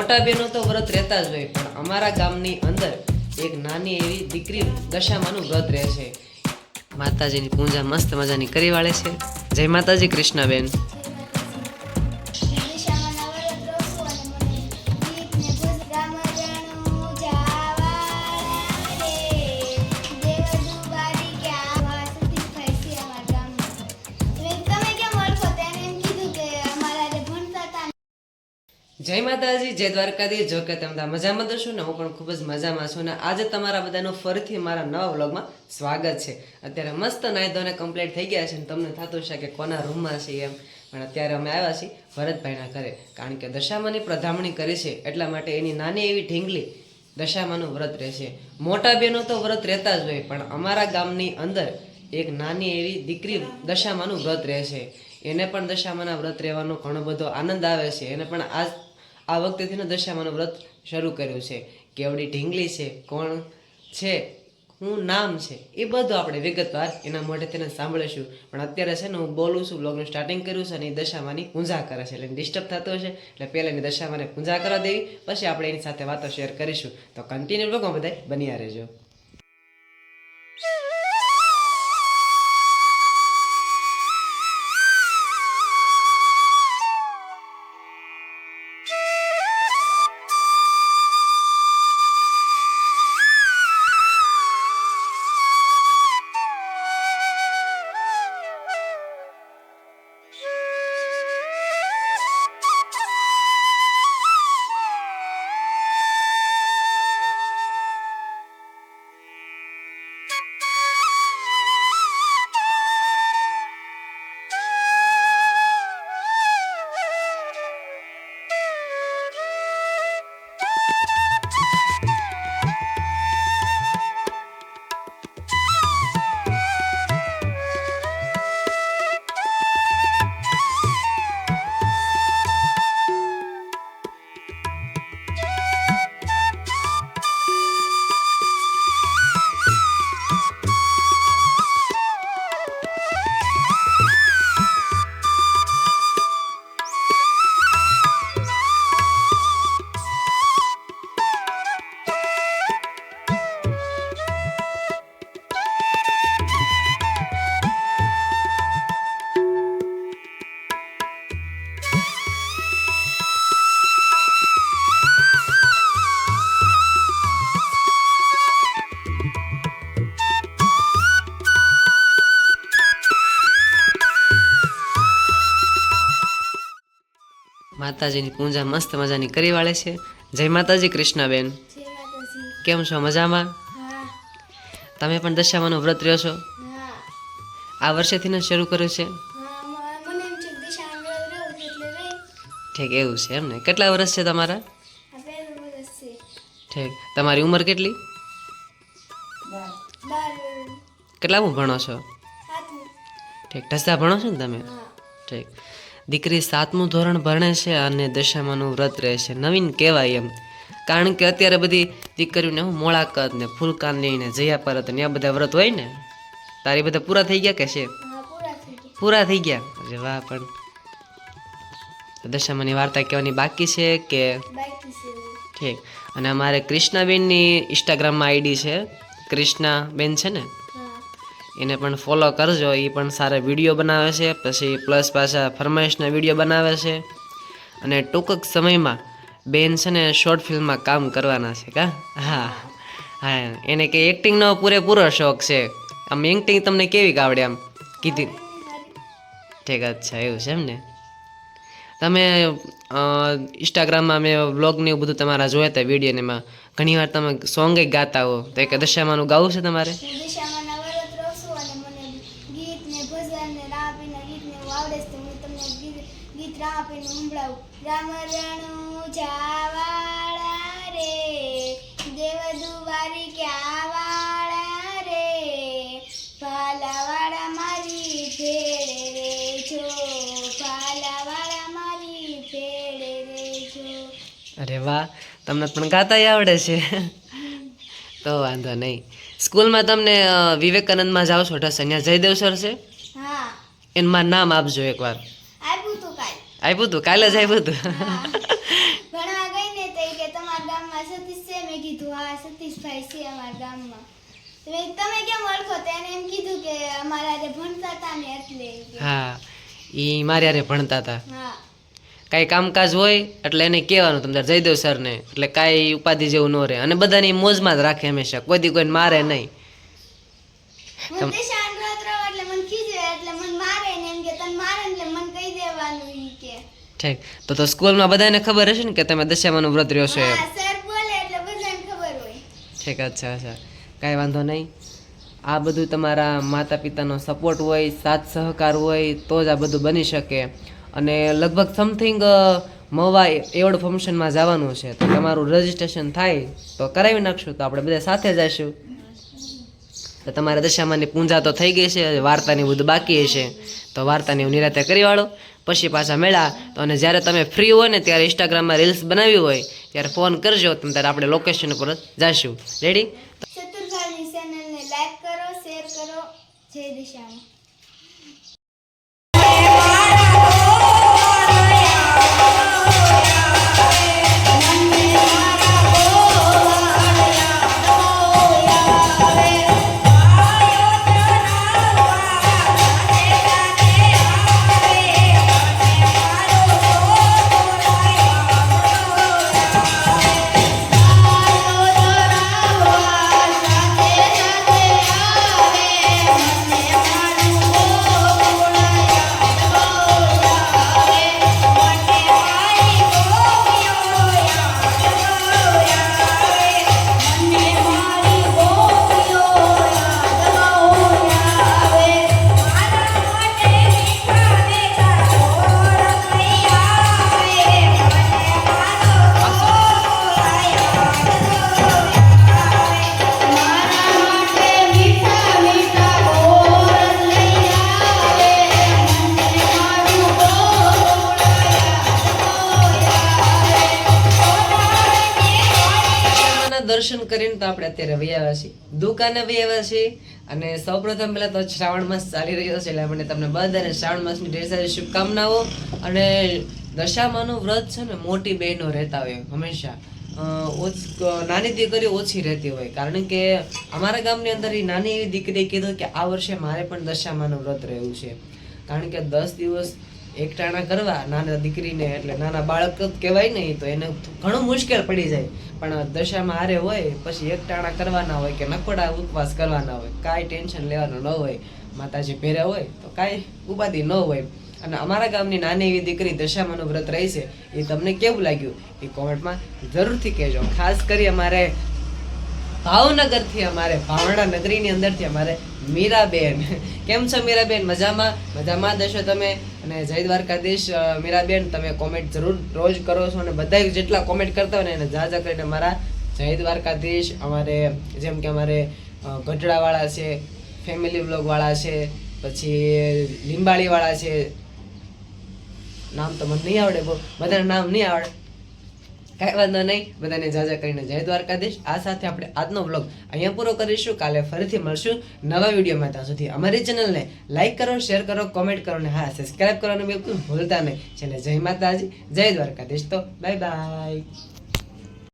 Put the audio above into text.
મોટા તો વ્રત રહેતા જ હોય, પણ અમારા ગામની અંદર એક નાની એવી દીકરી દશામાનું વ્રત રહે છે. માતાજીની પૂજા મસ્ત મજાની કરી વાળે છે. જય માતાજી, કૃષ્ણાબેન. જય માતાજી, જય દ્વારકાધી જો કે તમે મજામાં છો ને, હું પણ ખૂબ જ મજામાં છું ને આજે તમારા બધાનું ફરીથી મારા નવા વ્લોગમાં સ્વાગત છે. અત્યારે મસ્ત નાહી ધોને કમ્પ્લીટ થઈ ગયા છે ને, તમને થતું છે કે કોના રૂમમાં છે એમ. પણ અત્યારે અમે આવ્યા છીએ ભરતભાઈના ઘરે, કારણ કે દશામાની પ્રધામણી કરી છે, એટલા માટે એની નાની એવી ઢીંગલી દશામાનું વ્રત રહેશે. મોટા બહેનો તો વ્રત રહેતા જ હોય, પણ અમારા ગામની અંદર એક નાની એવી દીકરી દશામાનું વ્રત રહેશે. એને પણ દશામાના વ્રત રહેવાનો ઘણો બધો આનંદ આવે છે. એને પણ આ આ વખતેથી ને દશામાનું વ્રત શરૂ કર્યું છે. કેવડી ઢીંગલી છે, કોણ છે શું નામ છે, એ બધું આપણે વિગતવાર એના મોઢે તેને સાંભળીશું. પણ અત્યારે છે ને હું બોલું છું બ્લોગનું સ્ટાર્ટિંગ કર્યું છે અને એ દશામાની પૂંજા કરે છે. એટલે ડિસ્ટર્બ થતો હશે, એટલે પહેલાં એની દશામાને પૂંજા કરવા દેવી, પછી આપણે એની સાથે વાતો શેર કરીશું. તો કન્ટિન્યુ બ્લોગમાં બધા બન્યા રહેજો. માતાજીની પૂજા મસ્ત મજાની કરી વાળે છે. જય માતાજી કૃષ્ણાબેન. કેમ છો? મજામાં? તમે પણ દશામાનું વ્રત રહ્યો છો? આ વર્ષેથી ને શરૂ કર્યું છે? ઠીક એવું છે એમ ને. કેટલા વર્ષ છે તમારા? ઠીક. તમારી ઉંમર કેટલી? કેટલામું ભણો છો? ઠીક ઢસા ભણો છો ને તમે? ઠીક. દીકરી સાતમું ધોરણ ભણે છે અને દશામાનું વ્રત રહે છે. નવીન કહેવાય એમ. કારણ કે અત્યારે બધી દીકરીઓને હું મોળાકત ને ફૂલકાન ને જયા પરત ને આ બધા વ્રત હોય ને તારી બધા પૂરા થઈ ગયા કે છે? પૂરા થઈ ગયા. અરે વાહ પણ દશામાની વાર્તા કહેવાની બાકી છે કે ઠીક. અને અમારે કૃષ્ણાબેનની ઇન્સ્ટાગ્રામમાં આઈડી છે. કૃષ્ણાબેન છે ને? એને પણ ફોલો કરજો એ પણ સારા વીડિયો બનાવે છે, પછી પ્લસ પાછા ફરમાઈશના વીડિયો બનાવે છે. અને ટૂંક સમયમાં બેન છે ને શોર્ટ ફિલ્મમાં કામ કરવાના છે, કા? હા. હા, એને કે એક્ટિંગનો પૂરેપૂરો શોખ છે. આમ એક્ટિંગ તમને કેવી આવડે આમ કીધી? ઠીક, અચ્છા, એવું છે એમ ને? તમે ઇન્સ્ટાગ્રામમાં મેં બ્લોગને એવું બધું તમારા જોયા હતા વિડીયોને એમાં? ઘણીવાર તમે સોંગ ગાતા હો, તો એક દશામાનું ગાવું છે તમારે હું દિશામાં નવરત રહું છું અને મને ગીત ને ભજન ને ગીતને હું આવડે છે હું તમને ગીત ગીત રાપીને સંભળાવું રામ રણુ જાવાળા રે, દેવ દુવારી ક્યાં વાળા રે ફાલાવાળા મારી ભેળે રેજો ફાલાવાળા મારી ભેળે રેજો અરે વાહ, તમને પણ ગાતા આવડે છે. તો વાંધો નહીં. સ્કૂલમાં તમને વિવેકાનંદમાં જાઓ છો ઢસન્યા જયદેવ સર છે? એનું મારું નામ આપજો એકવાર. આપ્યું હતું કાલે. જ આપ્યું હતું ભણવા ગઈ ને તો ગામમાં સતીશ છે મેં કીધું હા સતીશભાઈ છે અમારા ગામમાં. તો મેં કીધું, તમે કેમ ઓળખો? તો એને એમ કીધું કે અમારા ભણતા હતા ને એટલે. હા એ મારે ભણતા હતા હા. કાંઈ કામકાજ હોય એટલે એને કહેવાનું તમે તારે જયદેવ સરને. એટલે કાંઈ ઉપાધિ જેવું ન રહે. અને બધાની મોજમાં જ રાખે હંમેશા. કોઈ દી કોઈને મારે નહીં. ઠીક. તો તો સ્કૂલમાં બધાને ખબર હશે ને કે તમે દશામાનું વ્રત રહ્યો છો ઠીક અચ્છા અચ્છા. કાંઈ વાંધો નહીં. આ બધું તમારા માતા પિતાનો સપોર્ટ હોય સાથ સહકાર હોય તો જ આ બધું બની શકે. અને લગભગ સમથિંગ મવા એવોર્ડ ફંક્શનમાં જવાનું છે. તો તમારું રજિસ્ટ્રેશન થાય તો કરાવી નાખશું. તો આપણે બધા સાથે જઈશું તો તમારે દશામાની પૂંજા તો થઈ ગઈ છે વાર્તાની બધું બાકી હશે. તો વાર્તાની હું નિરાતે કરી વાળો. પછી પાછા મેળા. તો અને જ્યારે તમે ફ્રી હોય ને ત્યારે ઇન્સ્ટાગ્રામમાં રીલ્સ બનાવી હોય, ત્યારે ફોન કરજો. તમે ત્યારે આપણે લોકેશન ઉપર જઈશું રેડી કરો શેર કરો. જય દિશામાં. દર્શન કરીને તો આપણે અત્યારે વૈયાવા છીએ. દુકાને વૈયાવા છીએ અને સૌપ્રથમ પહેલાં તો શ્રાવણ માસ ચાલી રહ્યો છે એટલે આપણે તમને બધાને શ્રાવણ માસની ઢેર સારી શુભકામનાઓ અને દશામાનું વ્રત છે ને, મોટી બહેનો રહેતા હોય હંમેશા. નાની દીકરીઓ ઓછી રહેતી હોય. કારણ કે અમારા ગામની અંદર એ નાની એવી દીકરીએ કીધું કે આ વર્ષે મારે પણ દશામાનું વ્રત રહેવું છે. કારણ કે દસ દિવસ એકટાણા કરવા, નાના દીકરીને એટલે નાના બાળક કહેવાય નહીં તો એને ઘણું મુશ્કેલ પડી જાય. પણ દશામાં હારે હોય, પછી એકટાણા કરવાના હોય કે નકોડા ઉપવાસ કરવાના હોય, કાંઈ ટેન્શન લેવાનું ન હોય, માતાજી ભેરા હોય તો કાંઈ ઉપાધિ ન હોય. અને અમારા ગામની નાની એવી દીકરી દશામાનું વ્રત રહી છે એ તમને કેવું લાગ્યું? એ કોમેન્ટમાં જરૂરથી કહેજો. ખાસ કરી અમારે ભાવનગરથી, અમારે ભાવણા નગરીની અંદરથી અમારે મીરાબેન. કેમ છો મીરાબેન? મજામાં? મજામાં દશો તમે? અને જય દ્વારકાધીશ મીરાબેન, તમે કોમેન્ટ જરૂર રોજ કરો છો અને બધા જેટલા કોમેન્ટ કરતા હોય ને એને જાજા કરીને મારા જય દ્વારકાધીશ, અમારે જેમ કે અમારે ગઢડાવાળા છે ફેમિલી વાળા છે, પછી લીંબાળીવાળા છે. નામ તો મને નહીં આવડે બહુ, બધાના નામ નહીં આવડે. કાંઈ વાંધો નહીં, બધાને જાજા કરીને જય દ્વારકાધીશ. આ સાથે આપણે આજનો બ્લોગ અહીંયા પૂરો કરીશું. કાલે ફરીથી મળશું નવા વિડીયોમાં. ત્યાં સુધી અમારી ચેનલને લાઇક કરો શેર કરો કોમેન્ટ કરો ને હા સબસ્ક્રાઈબ કરવાનું બિલકુલ ભૂલતા નહીં. છેલ્લે જય માતાજી, જય દ્વારકાધીશ. તો બાય બાય